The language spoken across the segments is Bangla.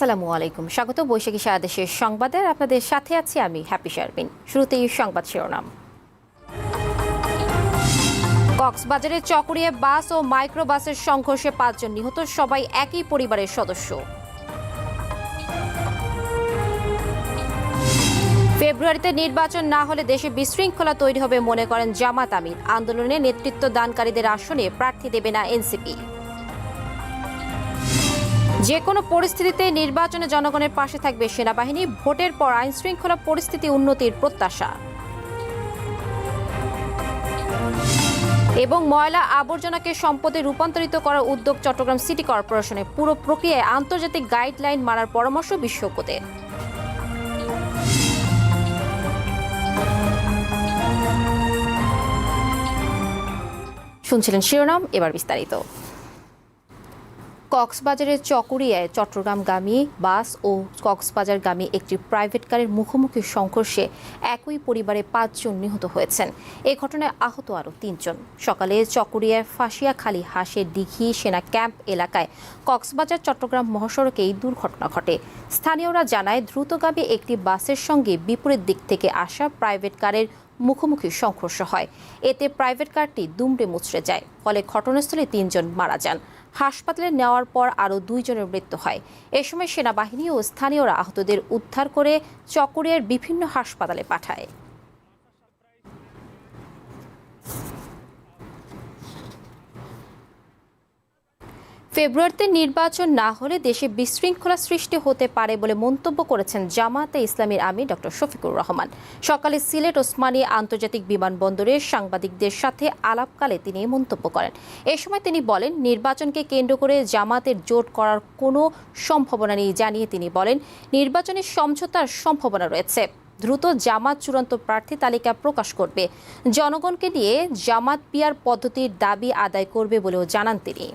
আসসালামু আলাইকুম। স্বাগত বৈশাখী সারা দেশের সংবাদের। আপনাদের সাথে আছি আমি হ্যাপি শারমিন। শুরুতেই সংবাদ শিরোনাম। কক্সবাজারের চকরিয়ায় বাস ও মাইক্রো বাসের সংঘর্ষে পাঁচজন নিহত, সবাই একই পরিবারের সদস্য। ফেব্রুয়ারিতে নির্বাচন না হলে দেশে বিশৃঙ্খলা তৈরি হবে মনে করেন জামাত আমির। আন্দোলনে নেতৃত্ব দানকারীদের আসনে প্রার্থী দেবে না এনসিপি। যে কোনো পরিস্থিতিতে নির্বাচনে জনগণের পাশে থাকবে সেনাবাহিনী, ভোটের পর আইন শৃঙ্খলা পরিস্থিতি উন্নতির প্রত্যাশা। এবং ময়লা আবর্জনাকে সম্পদে রূপান্তরিত করার উদ্যোগ চট্টগ্রাম সিটি কর্পোরেশনের পুরো প্রক্রিয়ায় আন্তর্জাতিক গাইডলাইন মানার পরামর্শ বিশেষজ্ঞদের। শুনছিলেন শিরোনাম, এবার বিস্তারিত। কক্সবাজারের চকরিয়ায় চট্টগ্রামগামী বাস ও কক্সবাজারগামী একটি প্রাইভেট কারের মুখোমুখি সংঘর্ষে একই পরিবারে পাঁচজন নিহত হয়েছেন। এ ঘটনায় আহত আরও তিনজন। সকালে চকরিয়ার ফাঁসিয়াখালী হাঁসের দিঘি সেনা ক্যাম্প এলাকায় কক্সবাজার চট্টগ্রাম মহাসড়কে এই দুর্ঘটনা ঘটে। স্থানীয়রা জানায়, দ্রুতগামী একটি বাসের সঙ্গে বিপরীত দিক থেকে আসা প্রাইভেট কারের মুখোমুখি সংঘর্ষ হয়। এতে প্রাইভেট কারটি দুমড়ে মুচড়ে যায়। ফলে ঘটনাস্থলে তিনজন মারা যান। হাসপাতালে নেওয়ার পর আরও দুইজনের মৃত্যু হয়। এ সময় সেনাবাহিনী ও স্থানীয়রা আহতদের উদ্ধার করে চকরিয়ার বিভিন্ন হাসপাতালে পাঠায়। ফেব্রুয়ারিতে নির্বাচন না হলে দেশে বিশৃঙ্খলা সৃষ্টি হতে পারে বলে মন্তব্য করেছেন জামায়াতে ইসলামীর আমির ডক্টর শফিকুর রহমান। সকালে সিলেট ওসমানী আন্তর্জাতিক বিমানবন্দরে সাংবাদিকদের সাথে আলাপকালে তিনি মন্তব্য করেন। এ সময় তিনি বলেন, নির্বাচনকে কেন্দ্র করে জামাতের জোট করার কোনো সম্ভাবনা নেই জানিয়ে তিনি বলেন, নির্বাচনের সমঝোতার সম্ভাবনা রয়েছে। দ্রুত জামাত চূড়ান্ত প্রার্থী তালিকা প্রকাশ করবে। জনগণকে নিয়ে জামাত পিয়ার পদ্ধতির দাবি আদায় করবে বলেও জানান তিনি।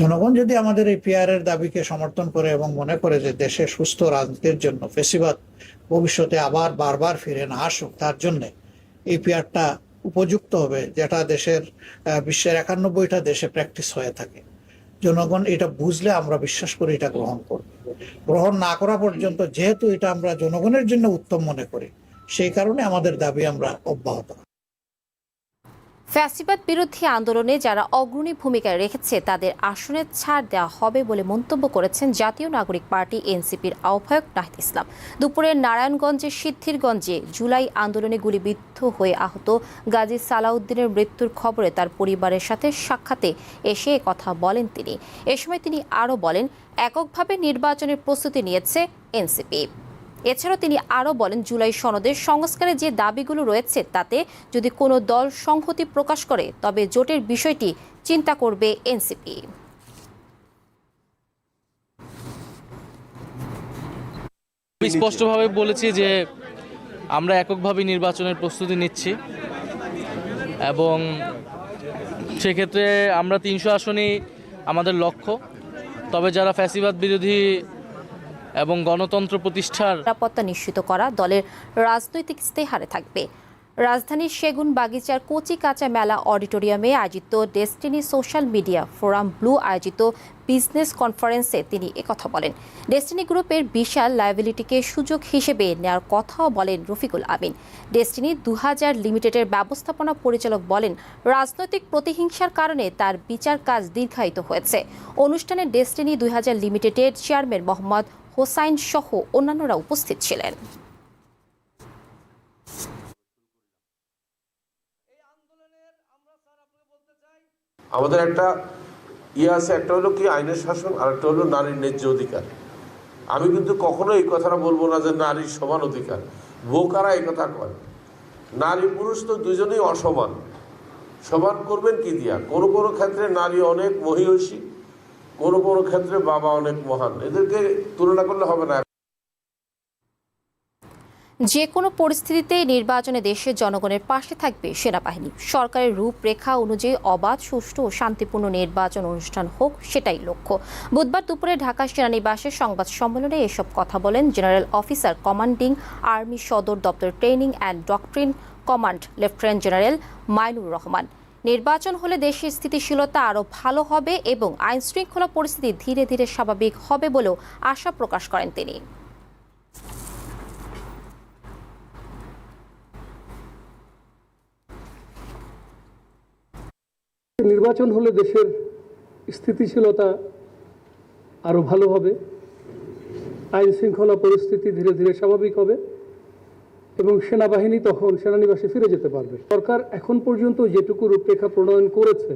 জনগণ যদি আমাদের এই পিয়ারের দাবিকে সমর্থন করে এবং মনে করে যে দেশে সুস্থ রাজনীতির জন্য ফেসিবাদ ভবিষ্যতে আবার বারবার ফিরে না আসুক, তার জন্য এই পিয়ারটা উপযুক্ত হবে যেটা দেশের বিশ্বের একানব্বইটা দেশে প্র্যাকটিস হয়ে থাকে জনগণ এটা বুঝলে আমরা বিশ্বাস করি এটা গ্রহণ করব গ্রহণ না করা পর্যন্ত যেহেতু এটা আমরা জনগণের জন্য উত্তম মনে করি, সেই কারণে আমাদের দাবি আমরা অব্যাহত। ফ্যাসিবাদ বিরোধী আন্দোলনে যারা অগ্রণী ভূমিকা রেখেছে, তাদের আসনে ছাড় দেওয়া হবে বলে মন্তব্য করেছেন জাতীয় নাগরিক পার্টি এনসিপির আহ্বায়ক নাহিদ ইসলাম। দুপুরে নারায়ণগঞ্জের সিদ্ধিরগঞ্জে জুলাই আন্দোলনে গুলিবিদ্ধ হয়ে আহত গাজী সালাউদ্দিনের মৃত্যুর খবরে তার পরিবারের সাথে সাক্ষাতে এসে কথা বলেন তিনি। এ সময় তিনি আরও বলেন, এককভাবে নির্বাচনের প্রস্তুতি নিয়েছে এনসিপি। এছাড়াও তিনি আরও বলেন, জুলাই সনদের সংস্কারের যে দাবিগুলো রয়েছে তাতে যদি কোনো দল সংহতি প্রকাশ করে, তবে জোটের বিষয়টি চিন্তা করবে এনসিপি। স্পষ্টভাবে বলেছি যে আমরা এককভাবে নির্বাচনের প্রস্তুতি নিচ্ছি এবং সেক্ষেত্রে আমরা তিনশো আসনই আমাদের লক্ষ্য। তবে যারা ফ্যাসিবাদ বিরোধী এবং গণতন্ত্র প্রতিষ্ঠার নিরাপত্তা নিশ্চিত করা দলের রাজনৈতিক ইস্তেহারে থাকবে। রাজধানীর সেগুন বাগিচার কচি কাঁচা মেলা অডিটোরিয়ামে আয়োজিত Destiny social media forum blue আয়োজিত বিজনেস কনফারেন্সে তিনি একথা বলেন। ডেস্টিনি গ্রুপের বিশাল লায়াবিলিটিকে সুযোগ হিসেবে নেওয়ার কথাও বলেন রফিকুল আমিন। ডেস্টিনি দু হাজার লিমিটেডের ব্যবস্থাপনা পরিচালক বলেন, রাজনৈতিক প্রতিহিংসার কারণে তার বিচার কাজ দীর্ঘায়িত হয়েছে। অনুষ্ঠানে ডেস্টিনি দুই হাজার লিমিটেডের চেয়ারম্যান মোহাম্মদ হোসাইন সহ অন্যান্যরা উপস্থিত ছিলেন। আমাদের একটা ইয়ে আছে, একটা হলো কি আইনের শাসন, আর একটা হলো নারীর ন্যায্য অধিকার। আমি কিন্তু কখনো এই কথাটা বলব না যে নারীর সমান অধিকার। বোকারা এই কথা কয়। নারী পুরুষ তো দুজনেই অসমান। সমান করবেন কি দিয়া? কোনো কোনো ক্ষেত্রে নারী অনেক মহিষী কোনো কোনো ক্ষেত্রে বাবা অনেক মহান। এদেরকে তুলনা করলে হবে না। যে কোনো পরিস্থিতিতে নির্বাচনে দেশের জনগণের পাশে থাকবে সেনাবাহিনী। সরকারের রূপরেখা অনুযায়ী অবাধ, সুষ্ঠু ও শান্তিপূর্ণ নির্বাচন অনুষ্ঠান হোক, সেটাই লক্ষ্য। বুধবার দুপুরে ঢাকা সেনানিবাসের সংবাদ সম্মেলনে এসব কথা বলেন জেনারেল অফিসার কমান্ডিং আর্মি সদর দপ্তর training and doctrine command lieutenant general Mainur Rahman. নির্বাচন হলে দেশের স্থিতিশীলতা আরও ভালো হবে এবং আইন শৃঙ্খলা পরিস্থিতি ধীরে ধীরে স্বাভাবিক হবে বলেও আশা প্রকাশ করেন তিনি। নির্বাচন হলে দেশের স্থিতিশীলতা আরও ভালো হবে। আইন শৃঙ্খলা পরিস্থিতি ধীরে ধীরে স্বাভাবিক হবে। এবং সেনাবাহিনী তখন সেনানিবাসে ফিরে যেতে পারবে। সরকার এখন পর্যন্ত যেটুকু রূপরেখা প্রণয়ন করেছে,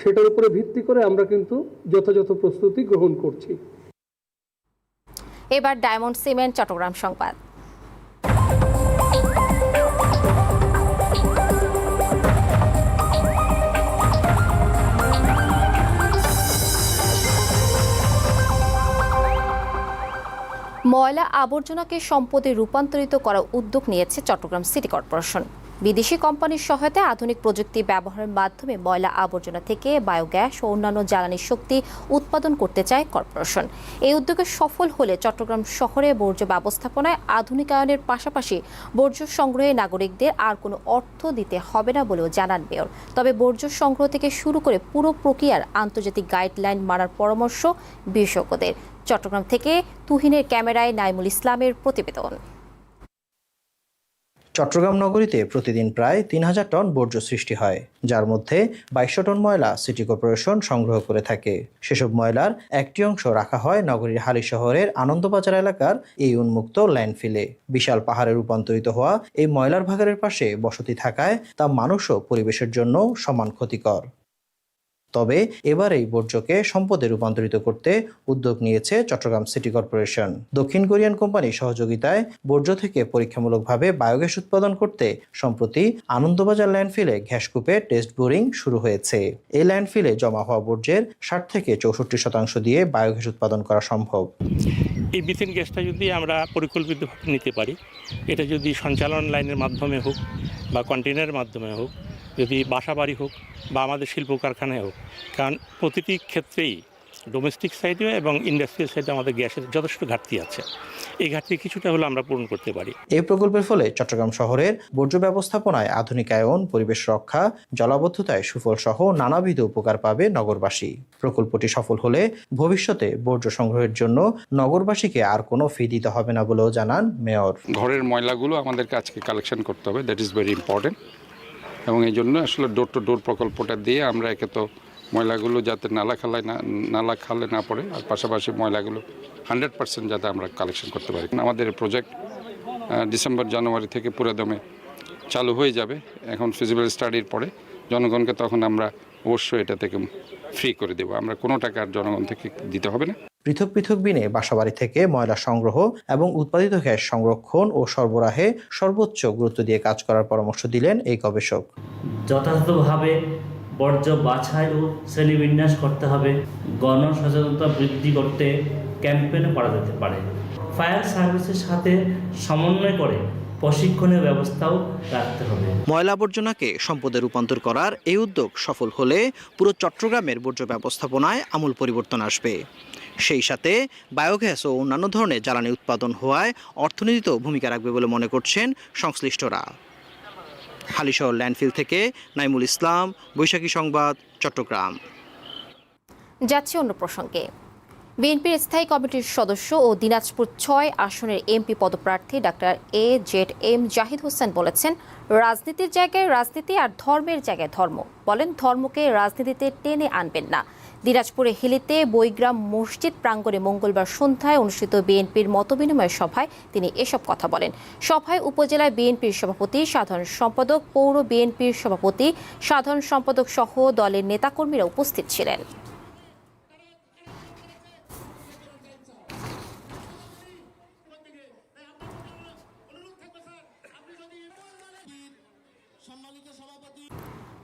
সেটার উপরে ভিত্তি করে আমরা কিন্তু যথাযথ প্রস্তুতি গ্রহণ করছি। এবার ডায়মন্ড সিমেন্ট, চট্টগ্রাম সংবাদ। ময়লা আবর্জনাকে সম্পদে রূপান্তরিত করার উদ্যোগ নিয়েছে চট্টগ্রাম সিটি কর্পোরেশন। বিদেশি কোম্পানির সহায়তায় আধুনিক প্রযুক্তি ব্যবহারের মাধ্যমে ময়লা আবর্জনা থেকে বায়োগ্যাস ও অন্যান্য জ্বালানি শক্তি উৎপাদন করতে চায় কর্পোরেশন। এই উদ্যোগে সফল হলে চট্টগ্রাম শহরে বর্জ্য ব্যবস্থাপনায় আধুনিকায়নের পাশাপাশি বর্জ্য সংগ্রহে নাগরিকদের আর কোনো অর্থ দিতে হবে না বলেও জানান মেয়র। তবে বর্জ্য সংগ্রহ থেকে শুরু করে পুরো প্রক্রিয়ার আন্তর্জাতিক গাইডলাইন মানার পরামর্শ বিশেষজ্ঞদের। চট্টগ্রাম থেকে তুহিনের ক্যামেরায় নাইমুল ইসলামের প্রতিবেদন। চট্টগ্রাম নগরীতে প্রতিদিন প্রায় তিন হাজার টন বর্জ্য সৃষ্টি হয়, যার মধ্যে বাইশশো টন ময়লা সিটি কর্পোরেশন সংগ্রহ করে থাকে। সেসব ময়লার একটি অংশ রাখা হয় নগরীর হালি শহরের আনন্দবাজার এলাকার এই উন্মুক্ত ল্যান্ডফিলে। বিশাল পাহাড়ে রূপান্তরিত হওয়া এই ময়লার ভাগারের পাশে বসতি থাকায় তা মানুষ ও পরিবেশের জন্য সমান ক্ষতিকর। তবে এবার এই বর্জ্যকে সম্পদে রূপান্তরিত করতে উদ্যোগ নিয়েছে চট্টগ্রাম সিটি কর্পোরেশন। দক্ষিণ কোরিয়ান কোম্পানির সহযোগিতায় বর্জ্য থেকে পরীক্ষামূলকভাবে বায়োগ্যাস উৎপাদন করতে সম্প্রতি আনন্দবাজার ল্যান্ডফিলে ঘ্যাসকূপে টেস্ট বোরিং শুরু হয়েছে। এই ল্যান্ডফিলে জমা হওয়া বর্জ্যের ষাট থেকে চৌষট্টি শতাংশ দিয়ে বায়োগ্যাস উৎপাদন করা সম্ভব। এই মিথেন গ্যাসটা যদি আমরা পরিকল্পিতভাবে নিতে পারি, এটা যদি সঞ্চালন লাইনের মাধ্যমে হোক বা কন্টেনারের মাধ্যমে হোক যদি বাসা বাড়ি হোক বা আমাদের শিল্প কারখানায় হোক কারণ প্রতিটি ক্ষেত্রেই ডোমেস্টিক সাইডে এবং ইন্ডাস্ট্রিয়াল সাইডে আমাদের গ্যাসের যথেষ্ট ঘাটতি আছে। এই ঘাটতি কিছুটা হলে আমরা পূরণ করতে পারি। এই প্রকল্পের ফলে চট্টগ্রাম শহরের বর্জ্য ব্যবস্থাপনায় আধুনিকায়ন পরিবেশ রক্ষা জলাবদ্ধতায় সুফল সহ নানাবিধ উপকার পাবে নগরবাসী। প্রকল্পটি সফল হলে ভবিষ্যতে বর্জ্য সংগ্রহের জন্য নগরবাসীকে আর কোনো ফি দিতে হবে না বলেও জানান মেয়র। ঘরের ময়লাগুলো আমাদেরকে আজকে কালেকশন করতে হবে দ্যাট ইজ ভেরি ইম্পর্টেন্ট এবং এই জন্য আসলে ডোর টু ডোর প্রকল্পটা দিয়ে আমরা একে তো ময়লাগুলো যাতে নালা খালায় না, নালা খালে না পড়ে, আর পাশাপাশি ময়লাগুলো হান্ড্রেড পার্সেন্ট যাতে আমরা কালেকশন করতে পারি। আমাদের প্রজেক্ট ডিসেম্বর জানুয়ারি থেকে পুরোদমে চালু হয়ে যাবে, এখন ফিজিক্যাল স্টাডির পরে। জনগণকে তখন আমরা অবশ্যই এটা থেকে ফ্রি করে দেবো। আমরা কোনো টাকা আর জনগণ থেকে দিতে হবে না। পৃথক পৃথক বিনে বাসাবাড়ি থেকে ময়লা সংগ্রহ এবং উৎপাদিত গ্যাস সংরক্ষণ ও সরবরাহে সর্বোচ্চ গুরুত্ব দিয়ে কাজ করার পরামর্শ দিলেন এই গবেষক। যথাযথভাবে বর্জ্য বাছাই ও শ্রেণীবিন্যাস করতে হবে। গণ সচেতনতা বৃদ্ধি করতে ক্যাম্পেনও করা যেতে পারে। ফায়ার সার্ভিসের সাথে সমন্বয় করে প্রশিক্ষণের ব্যবস্থাও রাখতে হবে। ময়লা আবর্জনাকে সম্পদে রূপান্তর করার এই উদ্যোগ সফল হলে পুরো চট্টগ্রামের বর্জ্য ব্যবস্থাপনায় আমূল পরিবর্তন আসবে। সেই সাথে বায়োগ্যাস ও অন্যান্য ধরনের জ্বালানি উৎপাদন হওয়ায় অর্থনীতিতেও ভূমিকা রাখবে বলে মনে করছেন সংশ্লিষ্টরা। হালিশহর ল্যান্ডফিল থেকে নাইমুল ইসলাম বৈশাখী সংবাদ চট্টগ্রাম। যাচ্ছে অন্য প্রসঙ্গে। বিএনপির স্থায়ী কমিটির সদস্য ও দিনাজপুর ছয় আসনের এমপি পদপ্রার্থী doctor A Z M Zahid Hossain বলেছেন, রাজনীতির জায়গায় রাজনীতি আর ধর্মের জায়গায় ধর্ম। বলেন, ধর্মকে রাজনীতিতে টেনে আনবেন না। দিনাজপুরে হিলিতে বৈগ্রাম মসজিদ প্রাঙ্গণে মঙ্গলবার সন্ধ্যায় অনুষ্ঠিত বিএনপির মতবিনিময় সভায় তিনি এসব কথা বলেন। সভায় উপজেলা বিএনপির সভাপতি, সাধারণ সম্পাদক, পৌর বিএনপির সভাপতি, সাধারণ সম্পাদক সহ দলের নেতাকর্মীরা উপস্থিত ছিলেন।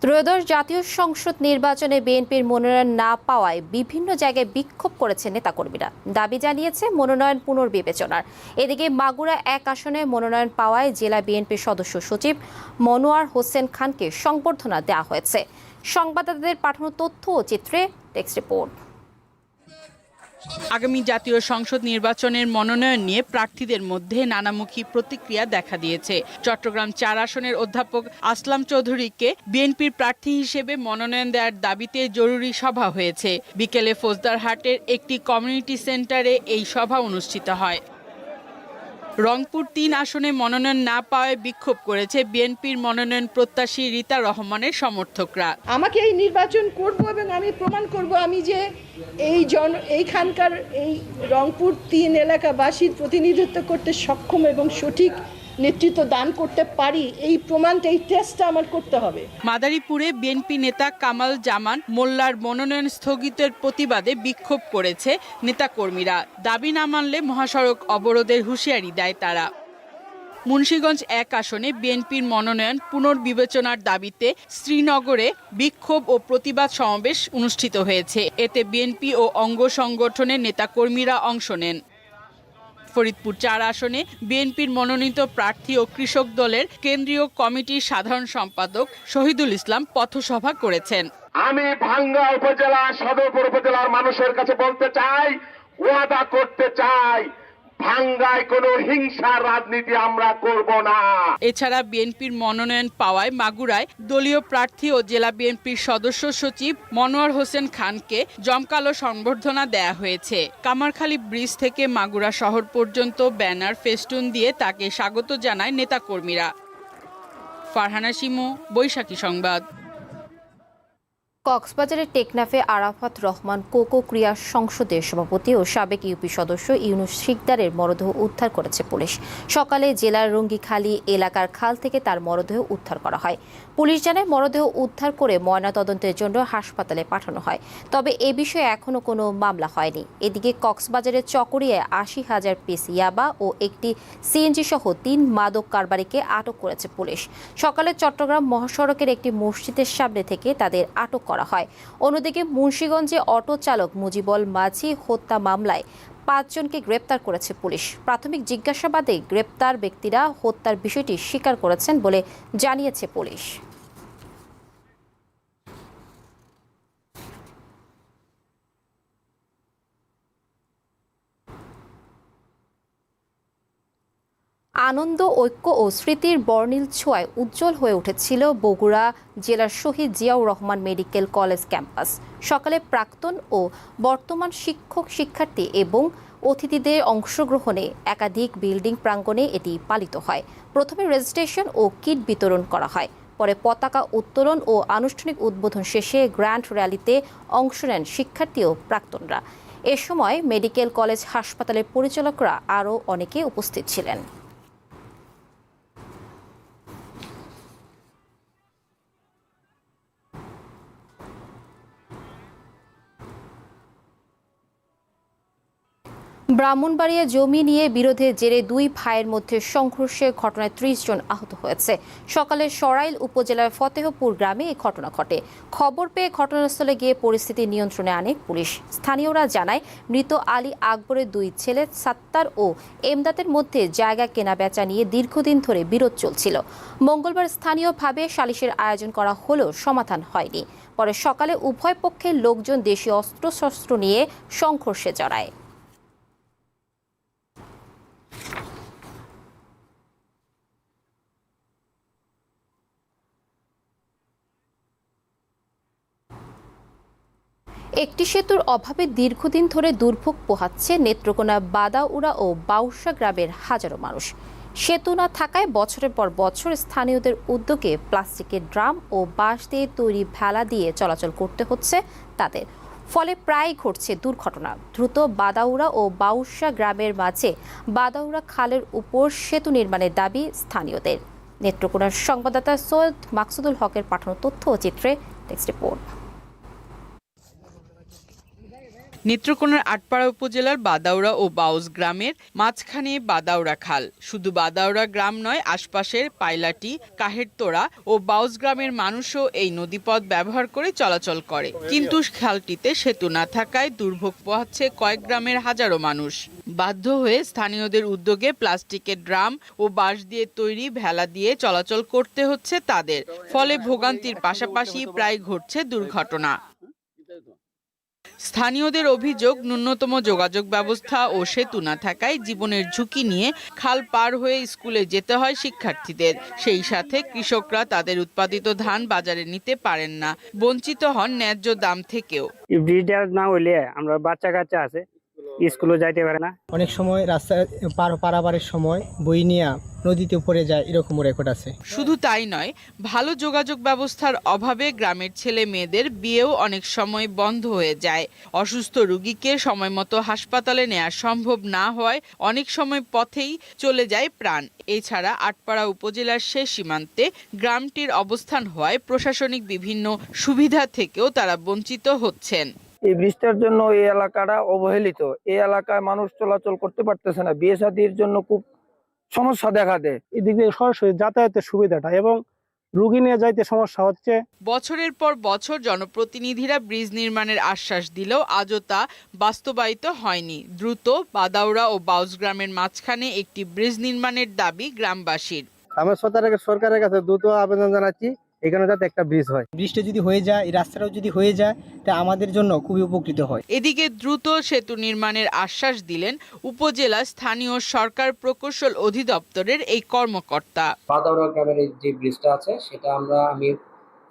ত্রয়োদশ জাতীয় সংসদ নির্বাচনে বিএনপির মনোনয়ন না পাওয়ায় বিভিন্ন জায়গায় বিক্ষোভ করেছে নেতাকর্মীরা। দাবি জানিয়েছে মনোনয়ন পুনর্বিবেচনার। এদিকে মাগুরা এক আসনে মনোনয়ন পাওয়ায় জেলা বিএনপির সদস্য সচিব মনোয়ার হোসেন খানকে সংবর্ধনা দেওয়া হয়েছে। সংবাদদাতাদের পাঠানো তথ্য ও চিত্রে টেক্সট রিপোর্ট। আগামী জাতীয় সংসদ নির্বাচনের মনোনয়ন নিয়ে প্রার্থীদের মধ্যে নানামুখী প্রতিক্রিয়া দেখা দিয়েছে। চট্টগ্রাম চার আসনের অধ্যাপক আসলাম চৌধুরীকে বিএনপির প্রার্থী হিসেবে মনোনয়ন দেওয়ার দাবিতে জরুরি সভা হয়েছে। বিকেলে ফৌজদারহাটের একটি কমিউনিটি সেন্টারে এই সভা অনুষ্ঠিত হয়। রংপুর তিন আসনে মনোনয়ন না পাওয়ায় বিক্ষোভ করেছে বিএনপির মনোনয়ন প্রত্যাশী রীতা রহমানের সমর্থকরা। আমাকে এই নির্বাচন করব এবং আমি প্রমাণ করব আমি যে এই জন, এইখানকার এই রংপুর তিন এলাকাবাসীর প্রতিনিধিত্ব করতে সক্ষম এবং সঠিক নেতৃত্ব দান করতে পারি, এই প্রমাণটা এই টেস্টটা আমার করতে হবে। মাদারীপুরে বিএনপি নেতা কামাল জামান মোল্লার মনোনয়ন স্থগিতের প্রতিবাদে বিক্ষোভ করেছে নেতাকর্মীরা। দাবি না মানলে মহাসড়ক অবরোধের হুঁশিয়ারি দেয় তারা। মুন্সীগঞ্জ এক আসনে বিএনপির মনোনয়ন পুনর্বিবেচনার দাবিতে শ্রীনগরে বিক্ষোভ ও প্রতিবাদ সমাবেশ অনুষ্ঠিত হয়েছে। এতে বিএনপি ও অঙ্গ সংগঠনের নেতাকর্মীরা অংশ নেন। ফরিদপুর। চার আসনে বিএনপির মনোনীত প্রার্থী ও কৃষক দলের কেন্দ্রীয় কমিটির সাধারণ সম্পাদক শহীদুল ইসলাম পথসভা করেছেন। আমি ভাঙ্গা উপজেলা, সদর উপজেলার মানুষের কাছে বলতে চাই, ওয়াদা করতে চাই। ভাঙ্গায় কোনো হিংসার রাজনীতি আমরা করব না। এছাড়া বিএনপির মনোনয়ন পাওয়ায় মাগুরায় দলীয় প্রার্থী ও জেলা বিএনপির সদস্য সচিব মনোয়ার হোসেন খানকে জমকালো সংবর্ধনা দেয়া হয়েছে। কামারখালী ব্রিজ থেকে মাগুরা শহর পর্যন্ত ব্যানার ফেস্টুন দিয়ে তাকে স্বাগত জানায় নেতাকর্মীরা। ফারহানা শিমু, বৈশাখী সংবাদ। কক্সবাজারের টেকনাফে আরাফাত রহমান কোকো ক্রিয়া সংসদের সভাপতি ও সাবেক ইউপি সদস্য ইউনুস শিকদারের মরদেহ উদ্ধার করেছে পুলিশ। সকালে জেলার রঙ্গিখালী এলাকার খাল থেকে তার মরদেহ উদ্ধার করা হয়। পুলিশ জানায়, মরদেহ উদ্ধার করে ময়নাতদন্তের জন্য হাসপাতালে পাঠানো হয়। তবে এ বিষয়ে এখনও কোনো মামলা হয়নি। এদিকে কক্সবাজারের চকরিয়ায় আশি হাজার পিস ইয়াবা ও একটি সিএনজি সহ তিন মাদক কারবারিকে আটক করেছে পুলিশ। সকালে চট্টগ্রাম মহাসড়কের একটি মসজিদের সামনে থেকে তাদের আটক করা হয়। অন্যদিকে মুন্সীগঞ্জে অটো চালক মুজিবল মাঝি হত্যা মামলায় পাঁচজনকে গ্রেপ্তার করেছে পুলিশ। প্রাথমিক জিজ্ঞাসাবাদে গ্রেপ্তার ব্যক্তিরা হত্যার বিষয়টি স্বীকার করেছেন বলে জানিয়েছে পুলিশ। আনন্দ, ঐক্য ও স্মৃতির বর্ণিল ছোঁয়ায় উজ্জ্বল হয়ে উঠেছিল বগুড়া জেলার Shaheed Ziaur Rahman medical college campus. সকালে প্রাক্তন ও বর্তমান শিক্ষক, শিক্ষার্থী এবং অতিথিদের অংশগ্রহণে একাধিক বিল্ডিং প্রাঙ্গণে এটি পালিত হয়। প্রথমে রেজিস্ট্রেশন ও কিট বিতরণ করা হয়। পরে পতাকা উত্তোলন ও আনুষ্ঠানিক উদ্বোধন শেষে গ্র্যান্ড র্যালিতে অংশ নেন শিক্ষার্থী ও প্রাক্তনরা। এ সময় মেডিকেল কলেজ হাসপাতালের পরিচালকরা আরও অনেকে উপস্থিত ছিলেন। ব্রাহ্মণবাড়িয়া জমি নিয়ে বিরোধের জেরে দুই ভাইয়ের মধ্যে সংঘর্ষের ঘটনায় ত্রিশ জন আহত হয়েছে। সকালে সরাইল উপজেলার ফতেহপুর গ্রামে এই ঘটনা ঘটে। খবর পেয়ে ঘটনাস্থলে গিয়ে পরিস্থিতি নিয়ন্ত্রণে আনে পুলিশ। স্থানীয়রা জানায়, মৃত আলী আকবরের দুই ছেলে সাত্তার ও এমদাতের মধ্যে জায়গা কেনা বেচা নিয়ে দীর্ঘদিন ধরে বিরোধ চলছিল। মঙ্গলবার স্থানীয়ভাবে সালিশের আয়োজন করা হলেও সমাধান হয়নি। পরে সকালে উভয় পক্ষের লোকজন দেশীয় অস্ত্রশস্ত্র নিয়ে সংঘর্ষে জড়ায়। একটি সেতুর অভাবে দীর্ঘদিন ধরে দুর্ভোগ পোহাচ্ছে নেত্রকোনা বাদাউড়া ও বাউসা গ্রামের হাজারো মানুষ। সেতু না থাকায় বছরের পর বছর স্থানীয়দের উদ্যোগে প্লাস্টিকের ড্রাম ও বাঁশ দিয়ে তৈরি ভেলা দিয়ে চলাচল করতে হচ্ছে তাদের। ফলে প্রায় ঘটছে দুর্ঘটনা। দ্রুত বাদাউড়া ও বাউসা গ্রামের মাঝে বাদাউড়া খালের উপর সেতু নির্মাণের দাবি স্থানীয়দের। নেত্রকোনার সংবাদদাতা সৈয়দ মাকসুদুল হকের পাঠানো তথ্য ও চিত্রে টেক্সট রিপোর্ট। নেত্রকোনার আটপাড়া উপজেলার বাদাউড়া ও বাউস গ্রামের মাঝখানে বাদাউড়া খাল। শুধু বাদাউড়া গ্রাম নয়, আশপাশের পাইলাটি, কাহেরতোড়া ও বাউস গ্রামের মানুষও এই নদীপথ ব্যবহার করে চলাচল করে। কিন্তু খালটিতে সেতু না থাকায় দুর্ভোগ পোহাচ্ছে কয়েক গ্রামের হাজারো মানুষ। বাধ্য হয়ে স্থানীয়দের উদ্যোগে প্লাস্টিকের ড্রাম ও বাঁশ দিয়ে তৈরি ভেলা দিয়ে চলাচল করতে হচ্ছে তাদের। ফলে ভোগান্তির পাশাপাশি প্রায় ঘটছে দুর্ঘটনা। স্থানীয়দের অভিযোগ ন্যূনতম যোগাযোগ ব্যবস্থা ও সেতু না থাকায় জীবনের ঝুঁকি নিয়ে খাল পার হয়ে স্কুলে যেতে হয় শিক্ষার্থীদের। সেই সাথে কৃষকরা তাদের উৎপাদিত ধান বাজারে নিতে পারেন না। বঞ্চিত হন ন্যায্য দাম থেকেও। ব্রিজটা না হইলে আমরা বাচ্চা কাচ্চা আছে স্কুলে যাইতে পারে না। অনেক সময় রাস্তা পার পারাপারের সময় বই নিয়ে নদীতে পড়ে যায় এরকম রেকর্ড আছে। শুধু তাই নয় ভালো যোগাযোগ ব্যবস্থার অভাবে গ্রামের ছেলে মেয়েদের বিয়েও অনেক সময় বন্ধ হয়ে যায়। অসুস্থ রুগীকে সময় মতো হাসপাতালে নেওয়া সম্ভব না হওয়ায় অনেক সময় পথেই চলে যায় প্রাণ। এছাড়া আটপাড়া উপজেলার শেষ সীমান্তে গ্রামটির অবস্থান হওয়ায় প্রশাসনিক বিভিন্ন সুবিধা থেকেও তারা বঞ্চিত হচ্ছেন। এই ব্রিজটার জন্য এই এলাকাটা অবহেলিত। এই এলাকায় মানুষ চলাচল করতে পারতেছে না। বিয়ে শাদির জন্য খুব সমস্যা দেখা দেয়। এদিক দিয়ে সরাসরি যাতায়াতের সুবিধাটা এবং রুগী নিয়ে যাইতে সমস্যা হচ্ছে। বছরের পর বছর জনপ্রতিনিধিরা ব্রিজ নির্মাণের আশ্বাস দিলেও আজও তা বাস্তবায়িত হয়নি। দ্রুত বাদাউরা ও বাউস গ্রামের মাঝখানে একটি ব্রিজ নির্মাণের দাবি গ্রামবাসীর। আমরা সরকারের সরকারের কাছে দ্রুত আবেদন জানাচ্ছি। এখানে যাতে একটা ব্রিজ হয়। বৃষ্টি যদি হয়ে যায় এই রাস্তাটাও যদি হয়ে যায় তা আমাদের জন্য খুবই উপকৃত হয়। এদিকে দ্রুত সেতু নির্মাণের আশ্বাস দিলেন উপজেলা স্থানীয় সরকার প্রকৌশল অধিদপ্তরের এই কর্মকর্তা। বাদাউড়া গ্রামের যে ব্রিজটা আছে সেটা আমরা আমি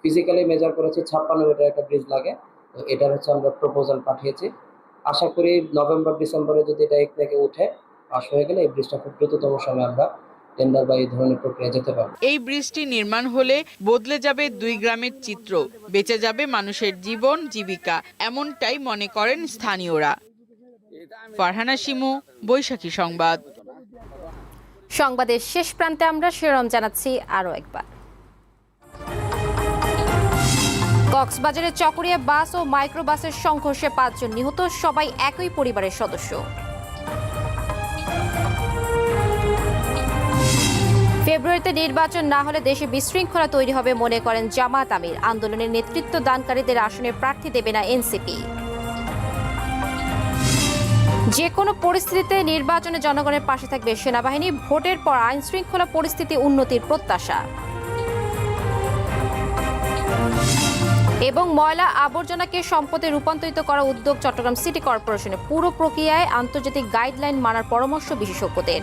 ফিজিক্যালি মেজার করেছি ছাপ্পান্ন মিটার একটা ব্রিজ লাগে। তো এটার হচ্ছে আমরা প্রপোজাল পাঠিয়েছি। আশা করি নভেম্বর ডিসেম্বরে যদি এটা এক থেকে উঠে পাশ হয়ে গেলে এই ব্রিজটা খুব দ্রুততম সময়ে আমরা টেন্ডার বা এই ধরনের প্রক্রিয়া যেতে পারব এই ব্রিজটি নির্মাণ হলে বদলে যাবে দুই গ্রামের চিত্র বেঁচে যাবে মানুষের জীবন জীবিকা এমনটাই মনে করেন স্থানীয়রা। ফারহানা শিমু বৈশাখী সংবাদ। সংবাদের শেষ প্রান্তে আমরা শিরোনাম জানাচ্ছি আরও একবার। কক্সবাজারের চকরিয়া বাস ও মাইক্রোবাসের সংঘর্ষে পাঁচজন নিহত সবাই একই পরিবারের সদস্য। ফেব্রুয়ারিতে নির্বাচন না হলে দেশে বিশৃঙ্খলা তৈরি হবে মনে করেন জামাত আমির। আন্দোলনের নেতৃত্ব দানকারীদের আসনে প্রার্থী দেবে না এনসিপি। যে কোনো পরিস্থিতিতে নির্বাচনে জনগণের পাশে থাকবে সেনাবাহিনী, ভোটের পর আইন শৃঙ্খলা পরিস্থিতি উন্নতির প্রত্যাশা। এবং ময়লা আবর্জনাকে সম্পদে রূপান্তরিত করা উদ্যোগ চট্টগ্রাম সিটি কর্পোরেশনের পুরো প্রক্রিয়ায় আন্তর্জাতিক গাইডলাইন মানার পরামর্শ বিশেষজ্ঞদের।